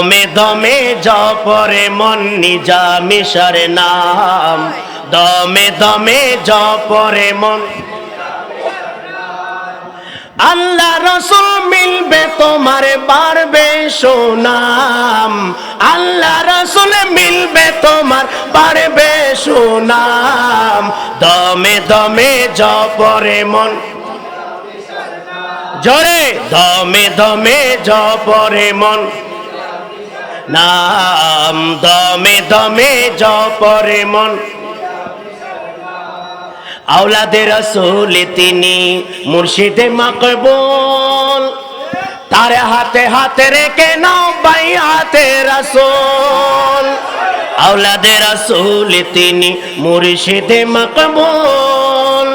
দমে দমে জপরে মন নিজা মিশার নাম। দমে দমে জপরে মন আল্লাহ রসুল মিলবে তোমার বাড়বে সুনাম। আল্লাহ রসুল মিলবে তোমার বাড়বে সুনাম। দমে দমে জপরে মন জরে। দমে দমে জপরে মন নাম দমে দমে জপরে মন। আওলাদের রসুল তিনি মুর্শিদে মাকবুল। তার হাতে হাতে রেখে নাও বাই হাতে রসুল। আওলাদের রসুল তিনি মুর্শিদে মাকবুল।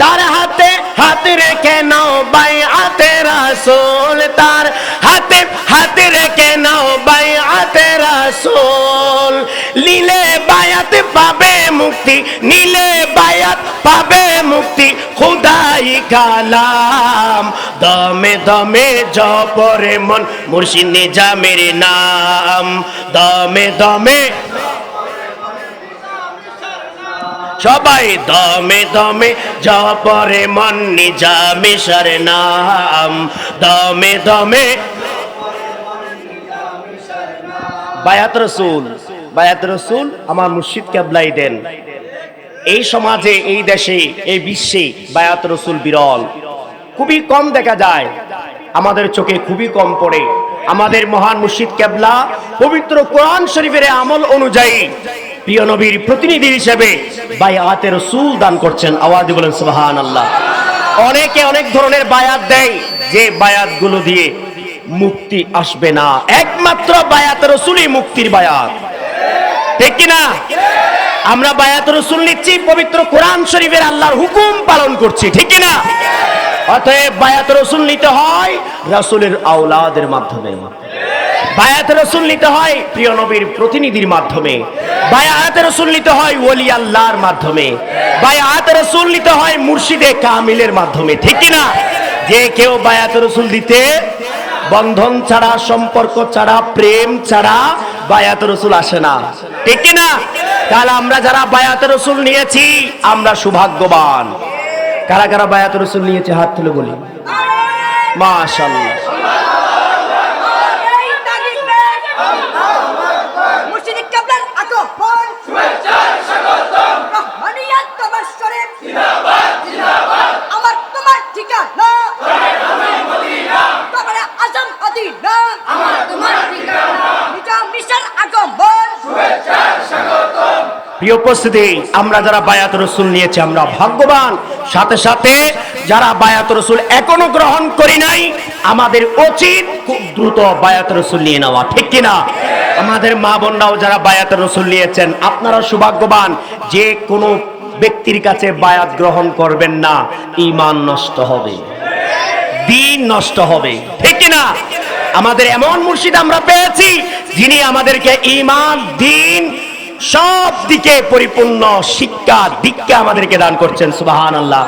তার হাতে হাতে রেখে নাও নীলে বায়াত পাবে মুক্তি, নীলে বায়াত পাবে মুক্তি, খুদাই কালাম। দমে দমে জপরে মন, মুর্শিদ নিজামের নাম। দমে দমে সবাই দমে দমে জপরে মন নিজামিশার নাম। দমে দমে বায়াত রসুল। বায়াত রসুল আমার মুর্শিদ কেবলাই দেন। এই সমাজে, এই দেশে, এই বিশ্বে বায়াত রসুল বিরল। খুবই কম দেখা যায়। আমাদের চোখে খুবই কম পড়ে। আমাদের মহান মুর্শিদ কেবলা পবিত্র কোরআন শরীফের আমল অনুযায়ী প্রিয় নবীর প্রতিনিধি হিসেবে বায়াতে রসুল দান করছেন। আওয়াজ বলেন সুবহান আল্লাহ অনেকে অনেক ধরনের বায়াত দেয়, যে বায়াতগুলো দিয়ে মুক্তি আসবে না। একমাত্র বায়াত রসুলই মুক্তির বায়াত। ঠিক কিনা? আমরা বায়াত রসুল নিচ্ছি, পবিত্র কোরআন শরীফের আল্লাহর হুকুম পালন করছি, ঠিক কিনা? অতএব বায়াত রসুল নিতে হয় রসুলের আওলাদের মাধ্যমে। বায়াত রসুল নিতে হয় প্রিয় নবীর প্রতিনিধির মাধ্যমে। বায়াত রসুল নিতে হয় ওলি আল্লাহর মাধ্যমে। বায়াত রসুল নিতে হয় মুর্শিদে কামিলের মাধ্যমে, ঠিক কিনা? যে কেউ বায়াত রসুল দিতে বন্ধন ছাড়া, সম্পর্ক ছাড়া, প্রেম ছাড়া বায়াত রসুল আসে না। ঠিক কিনা? তাহলে আমরা যারা বায়াত রসুল নিয়েছি, আমরা সৌভাগ্যবান। কারা কারা বায়াত রসুল নিয়েছে? হাত তুলে বলি। মাশাল্লাহ এই তাগিদে মুর্শিদ কাবলার আগমন রহমানিয়াত তবাশশরে আমার তোমার ঠিকানা তোমার আজম মদিনা নিজাম মিশর আগমন প্রিয় উপস্থিতি, আমরা যারা বায়াত রসুল নিয়েছি, আমরা ভাগ্যবান। সাথে সাথে যারা বায়াত রসুল এখনও গ্রহণ করি নাই, আমাদের উচিত খুব দ্রুত বায়াত রসুল নিয়ে নেওয়া, ঠিক কিনা? আমাদের মা বোনরাও যারা বায়াত রসুল নিয়েছেন, আপনারা সৌভাগ্যবান, যে কোনো ব্যক্তির কাছে বায়াত গ্রহণ করবেন না ইমান নষ্ট হবে। দিন নষ্ট হবে, ঠিক কিনা? আমাদের এমন মুর্শিদ আমরা পেয়েছি, যিনি আমাদেরকে ইমান দিন সব দিকে পরিপূর্ণ শিক্ষা, দীক্ষা আমাদেরকে দান করছেন সুবাহান আল্লাহ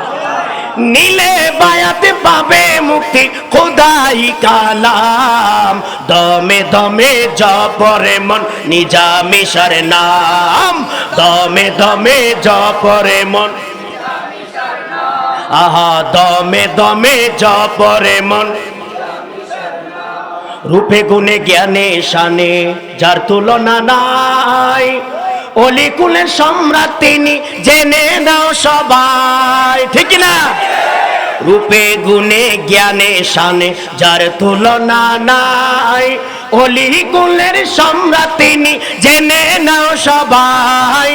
নীলে বায়াতে পাবে মুক্তি, খোদাই কালাম। দমে দমে জপরে মন নিজা মিশার নাম। দমে দমে জপরে মন, আহা, দমে দমে জপরে মন। রূপে গুণে জ্ঞানে শানে, যার তুলনা নাই। অলি কুলের সম্রাট তিনি জেনে নাও সবাই, ঠিক না রূপে, গুণে, জ্ঞানে, শানে, যার তুলনা নাই অলি কুলের সম্রাট তিনি জেনে নাও সবাই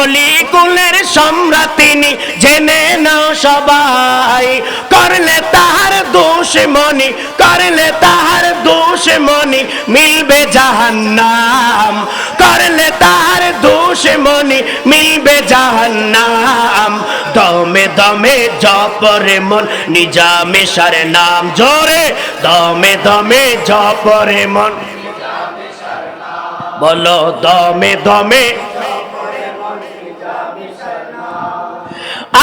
অলি কুলের সম্রাট তিনি জেনে নাও সবাই, করলে তাহার দোষ মনি করলে তাহার দোষ মনি মিলবে জাহান্নাম, করলে তাহার দোষ মনি মিলবে জাহান্নাম, দমে দমে জপরে মন নিজামে সারে নাম জোরে, দমে দমে জপরে মন। বলো, দমে দমে।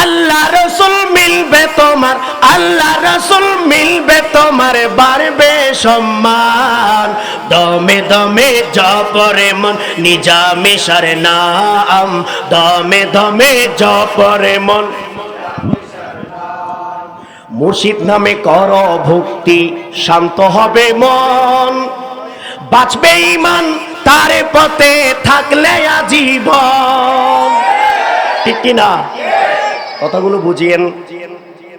আল্লাহ রসুল মিলবে তোমার, আল্লাহ রসুল মিলবে তোমার, বাড়বে সম্মান। দমে দমে জপরে মন নিজামেশারে নাম। দমে দমে জপরে মন। মুর্শিদ নামে কর ভক্তি, শান্ত হবে মন। বাঁচবে ইমান তার পথে থাকলে আজীবন। ঠিক কিনা? কথাগুলো বুঝিয়েন।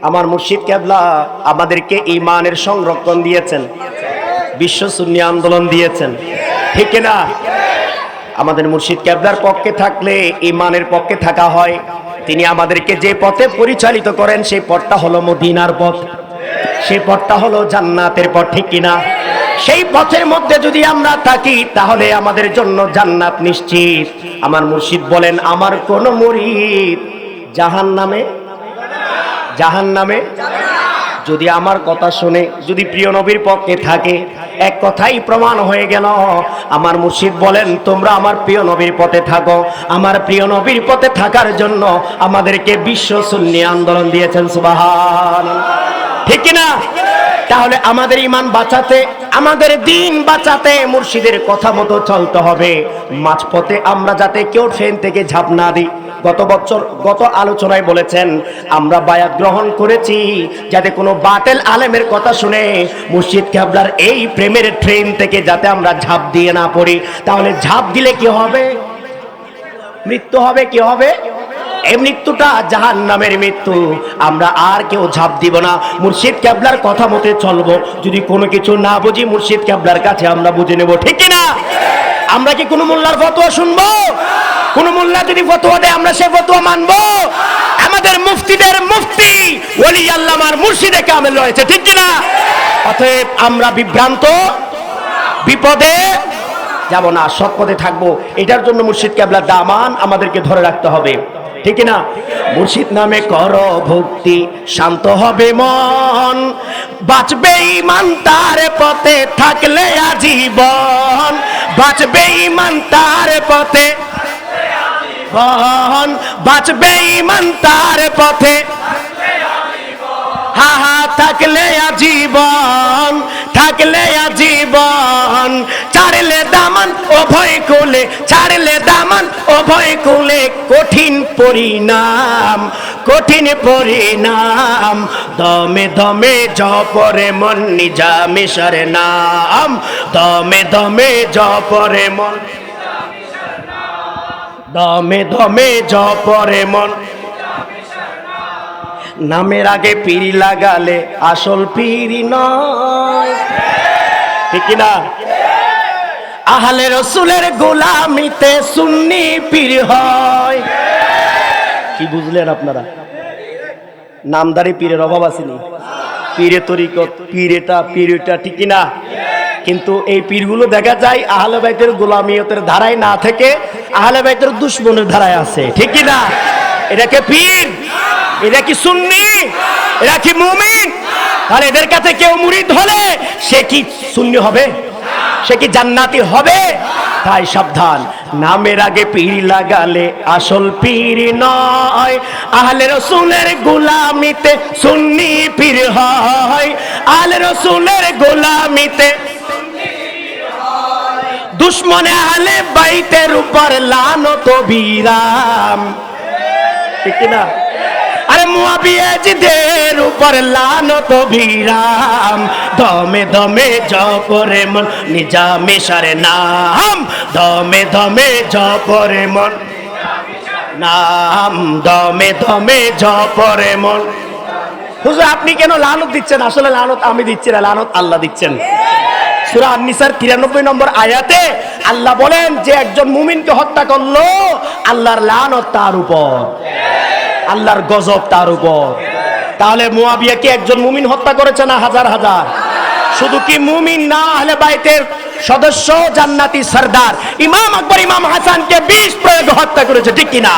আমার মুর্শিদ কেবলা আমাদেরকে ইমানের সংরক্ষণ দিয়েছেন, বিশ্ব সুন্নি আন্দোলন দিয়েছেন। ঠিক কিনা? আমাদের মুর্শিদ কেবলার পক্ষে থাকলে ইমানের পক্ষে থাকা হয়। তিনি আমাদেরকে যে পথে পরিচালিত করেন সেই পথটা হলো মদিনার পথ। সেই পথটা হলো জান্নাতের পথ, ঠিক কিনা? সেই পথের মধ্যে যদি আমরা থাকি, তাহলে আমাদের জন্য জান্নাত নিশ্চিত। আমার মুর্শিদ বলেন, আমার কোন মুরিদ জাহান নামে জাহান নামে যদি আমার কথা শুনে, যদি প্রিয় নবীর পক্ষে থাকে, এক কথাই প্রমাণ হয়ে গেল। আমার মুর্শিদ বলেন, তোমরা আমার প্রিয় নবীর পথে থাকো। আমার প্রিয় নবীর পথে থাকার জন্য আমাদেরকে বিশ্ব সুন্নি আন্দোলন দিয়েছেন সুবাহান ঠিক কিনা? তাহলে আমাদের ইমান বাঁচাতে, আমাদের দিন বাঁচাতে মুর্শিদের কথা মতো চলতে হবে। মাঝপথে আমরা যাতে কেউ ট্রেন থেকে ঝাঁপ না দিই। গত বছর গত আলোচনায় বলেছেন, আমরা বায়াত গ্রহণ করেছি যাতে কোনো বাতেল আলেমের কথা শুনে মুর্শিদ কাবলার এই প্রেমের ট্রেন থেকে যাতে আমরা ঝাঁপ দিয়ে না পড়ি। তাহলে ঝাঁপ দিলে কি হবে? মৃত্যু হবে, কি হবে? এই মৃত্যুটা জাহান নামের মৃত্যু। আমরা আর কেউ ঝাঁপ দিব না। মুর্শিদ ক্যাবলার কথা মতে চলবো। যদি কোনো কিছু না বুঝি মুর্শিদ ক্যাবলার কাছে আমরা বুঝে নেব। ঠিক না আমরা কি কোনো মোল্লার ফতোয়া শুনব? কোন মোল্লা যদি ফতোয়া দেয়, আমরা সে ফতোয়া মানবো? আমাদের মুফতিদের মুফতি ওলি আল্লামার মুর্শিদে কামেল রয়েছে। ঠিক না অতএব আমরা বিভ্রান্ত, বিপদে যাব না, সৎ পথে থাকব। এটার জন্য মুর্শিদ কেবলার দামান আমাদেরকে ধরে রাখতে হবে। ঠিক না মুর্শিদ নামে কর ভক্তি, শান্ত হবে মন। বাঁচবে ইমান তার পথে থাকলে আজীবন। বাঁচবে ইমান তার পথে বহন বাঁচবে ইমান তার পথে হা হা, থাকলে আজীবন। থাকলে আজীবন, ছাড়লে দামান ভয় কুলে, ছাড়লে দামান ভয় কুলে কঠিন পরিণাম কঠিন পরিণাম। দমে দমে জপরে মন নিজামে সরে নাম, দমে দমে জপরে মন দমে দমে জপরে মন নামের আগে পিড়ি লাগালে আসল পিড়ি নয়। ঠিক না আহলে রসুলের গোলামিতে সুন্নি পীর হয়। কি বুঝলেন আপনারা? নামদারি পীরের অভাব আসেনি। পীরে তরিকত, পীরেটা পীরেটা ঠিক না কিন্তু এই পীরগুলো দেখা যায় আহলে বাইতের গোলামিয়তের ধারায় না থেকে আহলে বাইতের দুশ্মনের ধারায় আছে। ঠিক কি না এটাকে পীর? এরা কি সুন্নি? এরা কি মুমিন? তাহলে এদের কাছে কেউ মুরিদ হলে সে কি সুন্নি হবে? সে কি জান্নাতি হবে? তাই সাবধান। নামের আগে পীর লাগালে আসল পীর নয়। আহলে রসুলের গোলামিতে সুন্নি পীর হয়। আহলে রসুলের গোলামিতে দুশ্মনে আহলে বাইতের উপর লানত বিরাম। ঠিক না আরে মুয়াবিয়াজিদের উপর লানত বিরাম। দমে দমে জপরে মন, নিজামে সারে নাম। দমে দমে জপরে মন, নাম। দমে দমে জপরে মন। হুজুর, আপনি কেন লানত দিচ্ছেন? আসলে লানত আমি দিচ্ছি না, লানত আল্লাহ দিচ্ছেন। সুরা আননিসার তিরানব্বই নম্বর আয়াতে আল্লাহ বলেন, যে একজন মুমিনকে হত্যা করল, আল্লাহর লানত তার উপর। আল্লাহর গজব তার উপর। তাহলে মুয়াবিয়া কি একজন মুমিন হত্যা করেছে না হাজার হাজার? শুধু কি মুমিন না, আহলে বাইতের সদস্য, জান্নাতি সর্দার, ইমাম আকবর, ইমাম হাসানকে বিষ প্রয়োগে হত্যা করেছে, ঠিক কিনা?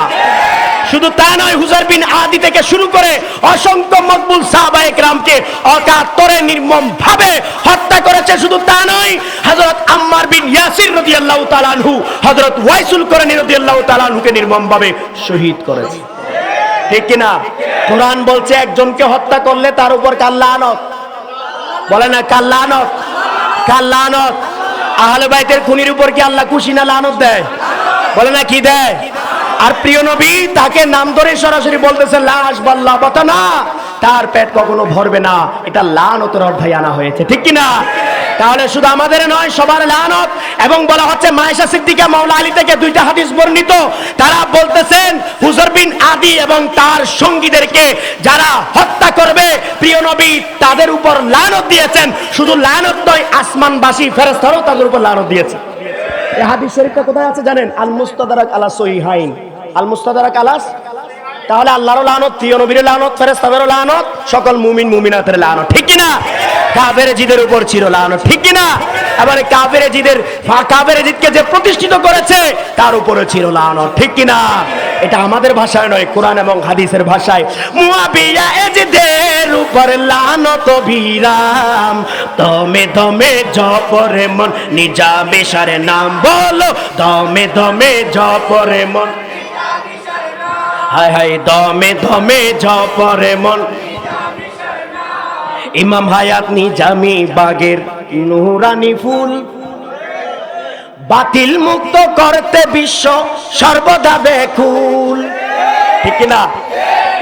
শুধু তা নয়, হুজার বিন আদি থেকে শুরু করে অসংখ্য মকবুল সাহাবা একরামকে অকাতরে নির্মম ভাবে হত্যা করেছে। শুধু তা নয় হজরত আম্মার বিন ইয়াসির রাদিয়াল্লাহু তাআলা আনহু হজরত ওয়াইসুল করনি রাদিয়াল্লাহু তাআলা আনহুকে নির্মম ভাবে শহীদ করেছে। ঠিক কিনা কোরআন বলছে, একজনকে হত্যা করলে তার উপর কাল্লানত বলে না কাল্লানত কাল্লানত আহলে বাইতের খুনির উপর কি আল্লাহ খুশি না লানত দেয়? বলে না, কি দেয়? আর প্রিয় নবী তাকে নাম ধরে সরাসরি বলতেছে লাশ বাল্লা বতা না। তার পেট কখনো ভরবে না। এটা লানতের অধ্যায় আনা হয়েছে। ঠিক কি না তাহলে শুধু আমাদের নয়, সবার লানত। এবং বলা হচ্ছে, মায়েশা সিদ্দিকা মাওলা আলী থেকে দুইটা হাদিস বর্ণিত। তারা বলতেছেন, হুজর বিন আদি এবং তার সঙ্গীদেরকে যারা হত্যা করবে, প্রিয় নবী তাদের উপর লানত দিয়েছেন। শুধু লানত নয়, আসমানবাসী ফেরেস্তারও তাদের উপর লানত দিয়েছে। এই হাদিস শরীফটা কোথায় আছে জানেন? আল মুস্তাদারাক আলা সহিহাইন। আল মুস্তাদারাক আলাস তাহলে আল্লাহর লানত তিয় নবীর লানত ফেরেস্তাদেরও লানত, সকল মুমিন, মুমিনাতের লানত। ঠিক কি না কাবের জিদের উপর ছিল লানত, ঠিক কি না এবারে কাবের জিদের কাবের জিদকে যে প্রতিষ্ঠিত করেছে, তার উপরে ছিল লানত, ঠিক কি না এটা আমাদের ভাষায় নয়, কোরআন এবং হাদিসের ভাষায়। মুয়াবিয়া এজিদের উপর লানত বিরাম, দমে দমে জপরে মন নিজা বেশারে নাম বলো, দমে দমে জপরে মন। হায় হায়, দমে দমে জপরে মন। ইমাম হায়াত নিজামি বাগের নুরানি ফুল। বাতিল মুক্ত করতে বিশ্ব সর্বদা বেকুল ঠিক না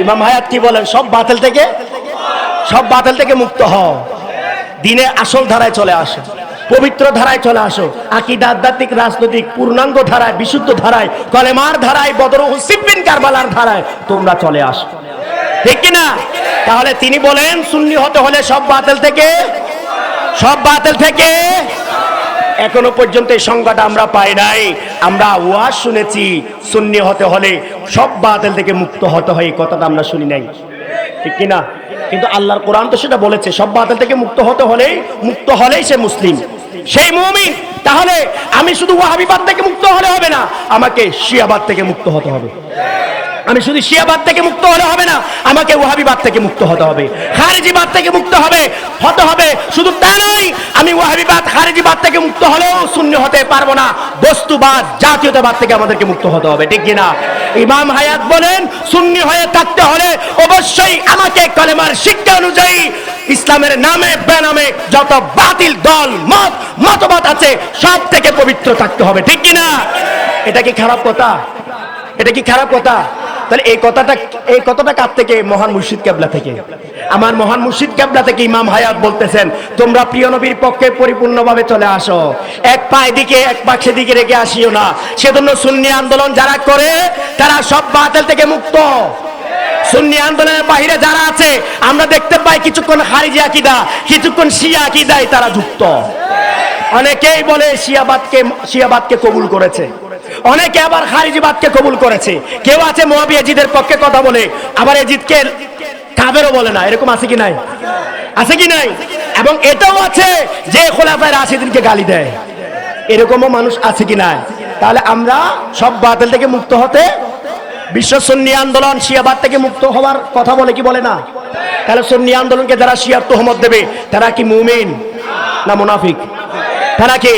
ইমাম হায়াত কি বলেন? সব বাতিল থেকে? সব বাতিল থেকে মুক্ত হও। দিনে আসল ধারায় চলে আসো। পবিত্র ধারায় চলে আসো। আকিদা, আধ্যাত্মিক, রাজনৈতিক, পূর্ণাঙ্গ ধারায়, বিশুদ্ধ ধারায়, কলেমার ধারায় বদর হুসিবিন কারবালার ধারায় তোমরা চলে আসো। ঠিক কি না তাহলে তিনি বলেন, সুন্নি হতে হলে সব বাতিল থেকে, সব বাতিল থেকে। এখনও পর্যন্ত এই সংজ্ঞাটা আমরা পাই নাই। আমরা ওয়াজ শুনেছি, সুন্নি হতে হলে সব বাতিল থেকে মুক্ত হতে হয়, এই কথাটা আমরা শুনি নাই। ঠিক কি না কিন্তু আল্লাহর কোরআন তো সেটা বলেছে, সব বাতিল থেকে মুক্ত হতে হলেই, মুক্ত হলেই সে মুসলিম। সেই মুমিন, তাহলে আমি শুধু ওয়াহাবিবাদ থেকে মুক্ত হলে হবে না, আমাকে শিয়াবাদ থেকে মুক্ত হতে হবে। আমি শুধু শিয়াবাদ থেকে মুক্ত হলে হবে না, আমাকে ওয়াহাবিবাদ থেকে মুক্ত হতে হবে। খারেজিবাদ থেকে মুক্ত হবে, হতে হবে। শুধু তা নয়, আমি ওয়াহাবিবাদ খারেজিবাদ থেকে মুক্ত হলেও শূন্য হতে পারব না। বস্তুবাদ, জাতীয়তাবাদ থেকে আমাদেরকে মুক্ত হতে হবে, ঠিক কিনা? ইমাম হায়াত বলেন, শূন্য হয়ে থাকতে হলে অবশ্যই আমাকে কলেমার শিক্ষা অনুযায়ী ইসলামের নামে, বেনামে যত বাতিল দল, মত, মতবাদ আছে, সব থেকে পবিত্র থাকতে হবে, ঠিক কিনা? এটা কি খারাপ কথা? এটা কি খারাপ কথা? তাহলে এই কথাটা এই কথাটা কার থেকে? মহান মুর্শিদ কেবলা থেকে। আমার মহান মুর্শিদ কেবলা থেকে ইমাম হায়াত বলতেছেন, তোমরা প্রিয় নবীর পক্ষে পরিপূর্ণভাবে চলে আসো। এক পায়ে দিকে, এক পাশে দিকে রেখে আসিও না। সেজন্য সুন্নি আন্দোলন যারা করে, তারা সব বাতিল থেকে মুক্ত। সুন্নি আন্দোলনের বাহিরে যারা আছে, আমরা দেখতে পাই কিছুক্ষণ হারিজি আকিদা, কিছুক্ষণ শিয়া আকিদায় তারা যুক্ত। অনেকেই বলে শিয়াবাদকে শিয়াবাদকে কবুল করেছে। অনেকে আবার খারিজিবাদকে কবুল করেছে। কেউ আছে মোয়াবিয়াজিদের পক্ষে কথা বলে, আবার এজিদকে কাবেরও বলে না। এরকম আছে কি নাই? আছে কি নাই? এবং এটাও আছে যে খোলাফায় রাশিদিনকে গালি দেয়। এরকমও মানুষ আছে কি নাই? তাহলে আমরা সব বাতিল থেকে মুক্ত হতে, বিশ্ব সুন্নি আন্দোলন শিয়াবাদ থেকে মুক্ত হওয়ার কথা বলে কি বলে না? তাহলে সুন্নি আন্দোলনকে যারা শিয়ার তোহমত দেবে, তারা কি মুমিন না মুনাফিক? তারা কি?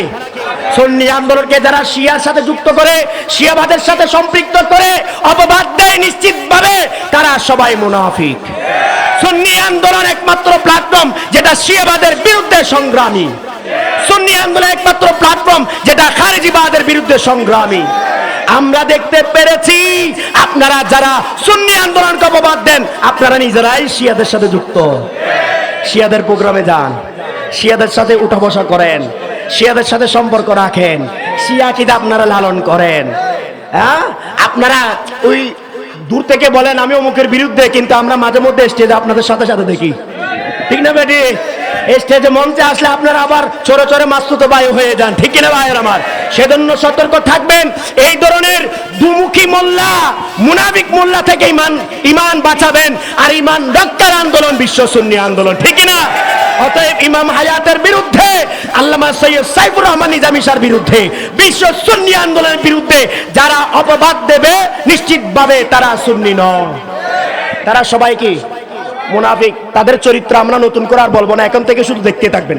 সুন্নি আন্দোলনকে যারা শিয়ার সাথে যুক্ত করে, শিয়াবাদের সাথে সম্পৃক্ত করে, অপবাদ দেয় নিশ্চিতভাবে, তারা সবাই মুনাফিক। সুন্নি আন্দোলন একমাত্র প্ল্যাটফর্ম যেটা শিয়াবাদের বিরুদ্ধে সংগ্রামী। সুন্নি আন্দোলন একমাত্র প্ল্যাটফর্ম যেটা খারেজিবাদের বিরুদ্ধে সংগ্রামী। আমরা দেখতে পেরেছি, আপনারা যারা সুন্নি আন্দোলনকে অপবাদ দেন, আপনারা নিজেরাই শিয়াদের সাথে যুক্ত। শিয়াদের প্রোগ্রামে যান, শিয়াদের সাথে উঠা বসা করেন। শিয়াদের সাথে সম্পর্ক রাখেন। শিয়া কিদা আপনারা লালন করেন। হ্যাঁ? আপনারা ওই দূর থেকে বলেন আমি অমুকের বিরুদ্ধে, কিন্তু আমরা মাঝে মধ্যে স্টেজে আপনাদের সাথে সাথে দেখি। ঠিক না বেটি? স্টেজে মঞ্চে আসলে আপনারা আবার চোরে চোরে মাস্তুত বায়ু হয়ে যান। ঠিক কিনা ভাইয়ের আমার? সেজন্য সতর্ক থাকবেন। এই ধরনের দুমুখী মোল্লা মুনাবিক মোল্লা থেকে ইমান ইমান বাঁচাবেন। আর ইমান রক্ষার আন্দোলন, বিশ্ব সুন্নি আন্দোলন। ঠিক কিনা? অতএব ইমাম হায়াতের বিরুদ্ধে, আল্লামা সৈয়দ সাইফুর রহমান নিজামিসার বিরুদ্ধে, বিশ্ব সুন্নি আন্দোলনের বিরুদ্ধে যারা অপবাদ দেবে, নিশ্চিতভাবে তারা সুন্নি নয়। তারা সবাই কি? মুনাফিক। তাদের চরিত্র আমরা নতুন করে আর বলব না, এখন থেকে শুধু দেখতে থাকবেন।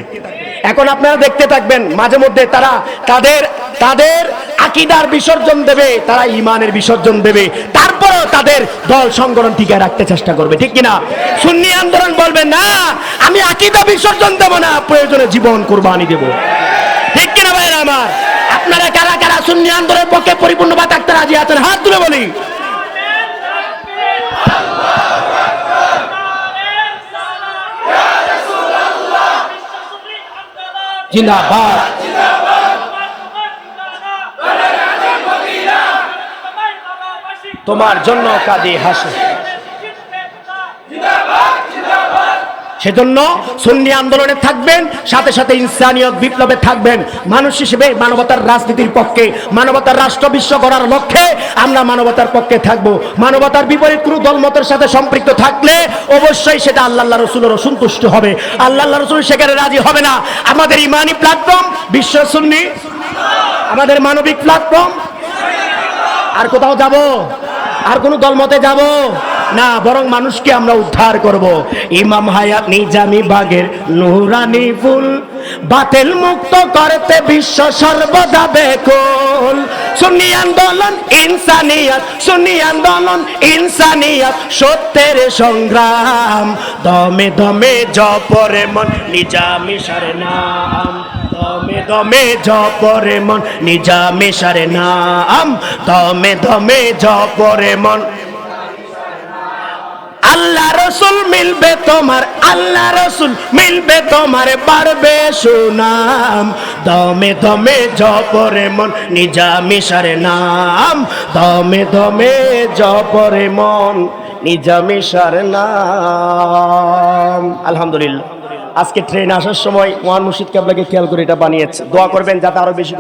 এখন আপনারা দেখতে থাকবেন, মাঝে মধ্যে তারা তাদের তাদের আকিদার বিসর্জন দেবে, তারা ইমানের বিসর্জন দেবে তারপরও তাদের দল সংগঠন টিকে রাখতে চেষ্টা করবে, ঠিক কিনা? সুন্নি আন্দোলন বলবে না, আমি আকিদা বিসর্জন দেব না, প্রয়োজনে জীবন কোরবানি দেব। ঠিক কিনা ভাইরা আমার? আপনারা কারা কারা সুন্নি আন্দোলনের পক্ষে পরিপূর্ণভাবে থাকতে রাজি আছেন? হাত তুলে বলি। জিন্দাবাদ। তোমার জন্য কাঁদে হাসে। সেজন্য সুন্নি আন্দোলনে থাকবেন, সাথে সাথে ইনসানিয়ত বিপ্লবে থাকবেন। মানুষ হিসেবে মানবতার রাজনীতির পক্ষে, মানবতার রাষ্ট্র বিশ্ব করার লক্ষ্যে আমরা মানবতার পক্ষে থাকব। মানবতার বিপরীত কোনো দলমতের সাথে সম্পৃক্ত থাকলে অবশ্যই সেটা আল্লাহ আল্লাহ রসুলের অসন্তুষ্ট হবে। আল্লাহ রসুল সেখানে রাজি হবে না। আমাদের ইমানি প্ল্যাটফর্ম বিশ্ব সুন্নি, আমাদের মানবিক প্ল্যাটফর্ম আর কোথাও যাব? আর কোন দলমতে যাব? না, বরং মানুষকে আমরা উদ্ধার করব। ইমাম হায়াত নিজামি বাগের নুরানি ফুল। বাতিল মুক্ত করতে বিশ্ব সর্বদা বেকুল। সুন্নি আন্দোলন ইনসানিয়ত, সুন্নি আন্দোলন ইনসানিয়ত, সত্যের সংগ্রাম। দমে দমে জপরে মন, নিজামি সারে নাম। দমে জপরে মন, নিজামে সারে নাম। দমে দমে জপরে মন। আল্লাহ রসুল মিলবে তোমার, আল্লাহ রসুল মিলবে তোমার পারবে সুনাম। দমে দমে জপরে মন, নিজামি সারে নাম। দমে দমে জপরে মন সারে নাম। আলহামদুলিল্লাহ। আজকে ট্রেন আসার সময় মহান মুর্শিদ আপনাকে খেয়াল করে এটা বানিয়েছে। দোয়া করবেন যাতে আরও বেশি